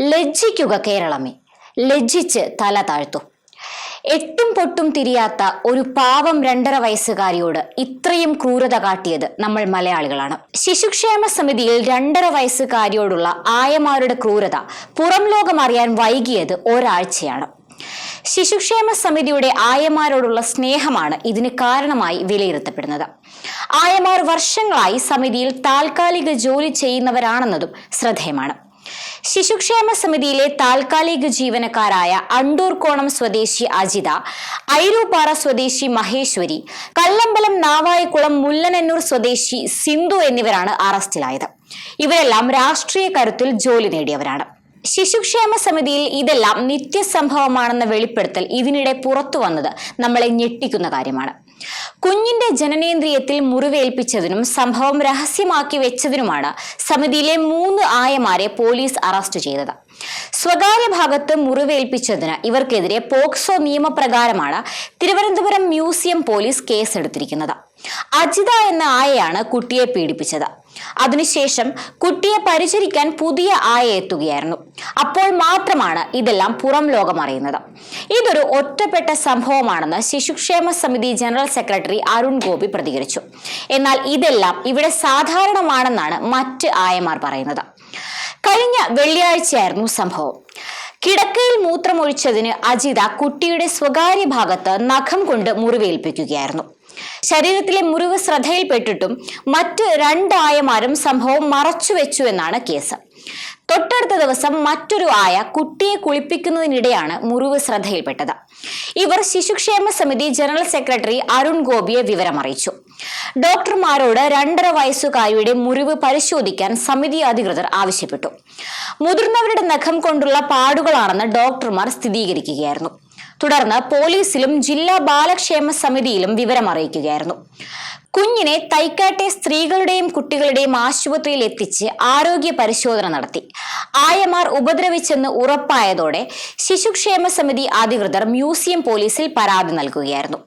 ലജ്ജിക്കുക കേരളമേ. ലജ്ജിച്ച് തല താഴ്ത്തു. എട്ടും പൊട്ടും തിരിയാത്ത ഒരു പാവം രണ്ടര വയസ്സുകാരിയോട് ഇത്രയും ക്രൂരത കാട്ടിയത് നമ്മൾ മലയാളികളാണ്. ശിശുക്ഷേമ സമിതിയിൽ രണ്ടര വയസ്സുകാരിയോടുള്ള ആയമാരുടെ ക്രൂരത പുറം ലോകം അറിയാൻ വൈകിയത് ഒരാഴ്ചയാണ്. ശിശുക്ഷേമ സമിതിയുടെ ആയമാരോടുള്ള സ്നേഹമാണ് ഇതിന് കാരണമായി വിലയിരുത്തപ്പെടുന്നത്. ആയമാർ വർഷങ്ങളായി സമിതിയിൽ താൽക്കാലിക ജോലി ചെയ്യുന്നവരാണെന്നതും ശ്രദ്ധേയമാണ്. ശിശുക്ഷേമ സമിതിയിലെ താൽക്കാലിക ജീവനക്കാരായ അണ്ടൂർക്കോണം സ്വദേശി അജിത ഐരൂപ്പാറ സ്വദേശി മഹേശ്വരി കല്ലമ്പലം നാവായക്കുളം മുല്ലനന്നൂർ സ്വദേശി സിന്ധു എന്നിവരാണ് അറസ്റ്റിലായത്. ഇവരെല്ലാം രാഷ്ട്രീയ കരുത്തിൽ ജോലി നേടിയവരാണ്. ശിശുക്ഷേമ സമിതിയിൽ ഇതെല്ലാം നിത്യസംഭവമാണെന്ന വെളിപ്പെടുത്തൽ ഇതിനിടെ പുറത്തു വന്നത് നമ്മളെ ഞെട്ടിക്കുന്ന കാര്യമാണ്. കുഞ്ഞിന്റെ ജനനേന്ദ്രിയത്തിൽ മുറിവേൽപ്പിച്ചതിനും സംഭവം രഹസ്യമാക്കി വെച്ചതിനുമാണ് സമിതിയിലെ മൂന്ന് ആയമാരെ പോലീസ് അറസ്റ്റ് ചെയ്തത്. സ്വകാര്യ ഭാഗത്ത് മുറിവേൽപ്പിച്ചതിന് ഇവർക്കെതിരെ പോക്സോ നിയമപ്രകാരമാണ് തിരുവനന്തപുരം മ്യൂസിയം പോലീസ് കേസെടുത്തിരിക്കുന്നത്. അജിത എന്ന ആയയാണ് കുട്ടിയെ പീഡിപ്പിച്ചത്. അതിനുശേഷം കുട്ടിയെ പരിചരിക്കാൻ പുതിയ ആയ എത്തുകയായിരുന്നു. അപ്പോൾ മാത്രമാണ് ഇതെല്ലാം പുറം ലോകം അറിയുന്നത്. ഇതൊരു ഒറ്റപ്പെട്ട സംഭവമാണെന്ന് ശിശുക്ഷേമ സമിതി ജനറൽ സെക്രട്ടറി അരുൺ ഗോപി പ്രതികരിച്ചു. എന്നാൽ ഇതെല്ലാം ഇവിടെ സാധാരണമാണെന്നാണ് മറ്റ് ആയമാർ പറയുന്നത്. കഴിഞ്ഞ വെള്ളിയാഴ്ചയായിരുന്നു സംഭവം. കിടക്കയിൽ മൂത്രമൊഴിച്ചതിന് അജിത കുട്ടിയുടെ സ്വകാര്യ ഭാഗത്ത് നഖം കൊണ്ട് മുറിവേൽപ്പിക്കുകയായിരുന്നു. ശരീരത്തിലെ മുറിവ് ശ്രദ്ധയിൽപ്പെട്ടിട്ടും മറ്റ് രണ്ടായമാരും സംഭവം മറച്ചുവെച്ചു എന്നാണ് കേസ്. തൊട്ടടുത്ത ദിവസം മറ്റൊരു ആയ കുട്ടിയെ കുളിപ്പിക്കുന്നതിനിടെയാണ് മുറിവ് ശ്രദ്ധയിൽപ്പെട്ടത്. ഇവർ ശിശുക്ഷേമ സമിതി ജനറൽ സെക്രട്ടറി അരുൺ ഗോപിയെ വിവരമറിയിച്ചു. ഡോക്ടർമാരോട് രണ്ടര വയസ്സുകാരിയുടെ മുറിവ് പരിശോധിക്കാൻ സമിതി അധികൃതർ ആവശ്യപ്പെട്ടു. മുതിർന്നവരുടെ നഖം കൊണ്ടുള്ള പാടുകളാണെന്ന് ഡോക്ടർമാർ സ്ഥിരീകരിക്കുകയായിരുന്നു. തുടർന്ന് പോലീസിലും ജില്ലാ ബാലക്ഷേമ സമിതിയിലും വിവരം അറിയിക്കുകയായിരുന്നു. കുഞ്ഞിനെ തൈക്കാട്ടെ സ്ത്രീകളുടെയും കുട്ടികളുടെയും ആശുപത്രിയിൽ എത്തിച്ച് ആരോഗ്യ പരിശോധന നടത്തി. ആയമാർ ഉപദ്രവിച്ചെന്ന് ഉറപ്പായതോടെ ശിശുക്ഷേമ സമിതി അധികൃതർ മ്യൂസിയം പോലീസിൽ പരാതി നൽകുകയായിരുന്നു.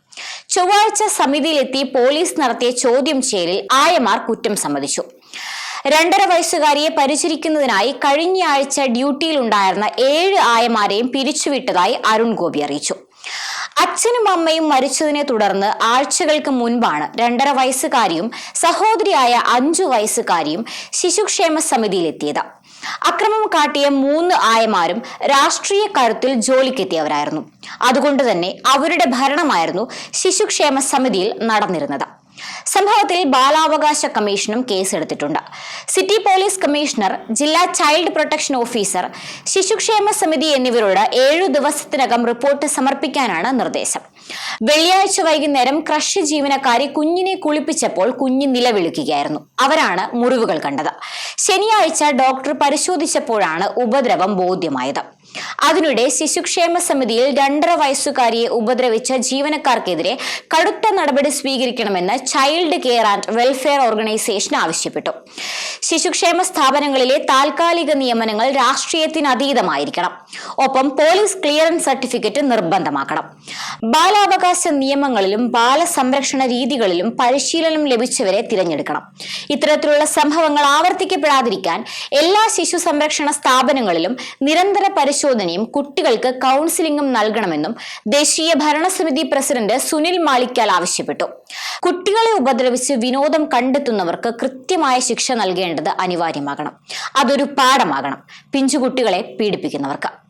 ചൊവ്വാഴ്ച സമിതിയിലെത്തി പോലീസ് നടത്തിയ ചോദ്യം ചെയ്യലിൽ ആയമാർ കുറ്റം സമ്മതിച്ചു. രണ്ടര വയസ്സുകാരിയെ പരിചരിക്കുന്നതിനായി കഴിഞ്ഞ ആഴ്ച ഡ്യൂട്ടിയിലുണ്ടായിരുന്ന ഏഴ് ആയമാരെയും പിരിച്ചുവിട്ടതായി അരുൺ ഗോപി അറിയിച്ചു. അച്ഛനും അമ്മയും മരിച്ചതിനെ തുടർന്ന് ആഴ്ചകൾക്ക് മുൻപാണ് രണ്ടര വയസ്സുകാരിയും സഹോദരിയായ അഞ്ചു വയസ്സുകാരിയും ശിശുക്ഷേമ സമിതിയിലെത്തിയത്. അക്രമം കാട്ടിയ മൂന്ന് ആയമാരും രാഷ്ട്രീയ കരുത്തിൽ ജോലിക്കെത്തിയവരായിരുന്നു. അതുകൊണ്ട് തന്നെ അവരുടെ ഭരണമായിരുന്നു ശിശുക്ഷേമ സമിതിയിൽ നടന്നിരുന്നത്. സംഭവത്തിൽ ബാലാവകാശ കമ്മീഷനും കേസെടുത്തിട്ടുണ്ട്. സിറ്റി പോലീസ് കമ്മീഷണർ ജില്ലാ ചൈൽഡ് പ്രൊട്ടക്ഷൻ ഓഫീസർ ശിശുക്ഷേമ സമിതി എന്നിവരോട് ഏഴു ദിവസത്തിനകം റിപ്പോർട്ട് സമർപ്പിക്കാനാണ് നിർദ്ദേശം. വെള്ളിയാഴ്ച വൈകുന്നേരം ക്രഷ് ജീവനക്കാരി കുഞ്ഞിനെ കുളിപ്പിച്ചപ്പോൾ കുഞ്ഞ് നിലവിളിക്കുകയായിരുന്നു. അവരാണ് മുറിവുകൾ കണ്ടത്. ശനിയാഴ്ച ഡോക്ടർ പരിശോധിച്ചപ്പോഴാണ് ഉപദ്രവം ബോധ്യമായത്. അതിനിടെ ശിശുക്ഷേമ സമിതിയിൽ രണ്ടര വയസ്സുകാരിയെ ഉപദ്രവിച്ച ജീവനക്കാർക്കെതിരെ കടുത്ത നടപടി സ്വീകരിക്കണമെന്ന് child care and welfare organisation ആവശ്യപ്പെട്ടു. ശിശുക്ഷേമ സ്ഥാപനങ്ങളിലെ താൽക്കാലിക നിയമനങ്ങൾ രാഷ്ട്രീയത്തിനതീതമായിരിക്കണം. ഒപ്പം പോലീസ് ക്ലിയറൻസ് സർട്ടിഫിക്കറ്റ് നിർബന്ധമാക്കണം. ബാലാവകാശ നിയമങ്ങളിലും ബാലസംരക്ഷണ രീതികളിലും പരിശീലനം ലഭിച്ചവരെ തിരഞ്ഞെടുക്കണം. ഇത്തരത്തിലുള്ള സംഭവങ്ങൾ ആവർത്തിക്കപ്പെടാതിരിക്കാൻ എല്ലാ ശിശു സംരക്ഷണ സ്ഥാപനങ്ങളിലും നിരന്തര പരിശോധനയും കുട്ടികൾക്ക് കൗൺസിലിംഗും നൽകണമെന്നും ദേശീയ ഭരണസമിതി പ്രസിഡന്റ് സുനിൽ മാളിക്കാൽ ആവശ്യപ്പെട്ടു. കുട്ടികളെ ഉപദ്രവിച്ച് വിനോദം കണ്ടെത്തുന്നവർക്ക് കൃത്യമായ ശിക്ഷ നൽകേണ്ടത് അനിവാര്യമാകണം. അതൊരു പാഠമാകണം. പിഞ്ചുകുട്ടികളെ പീഡിപ്പിക്കുന്നവർക്ക്.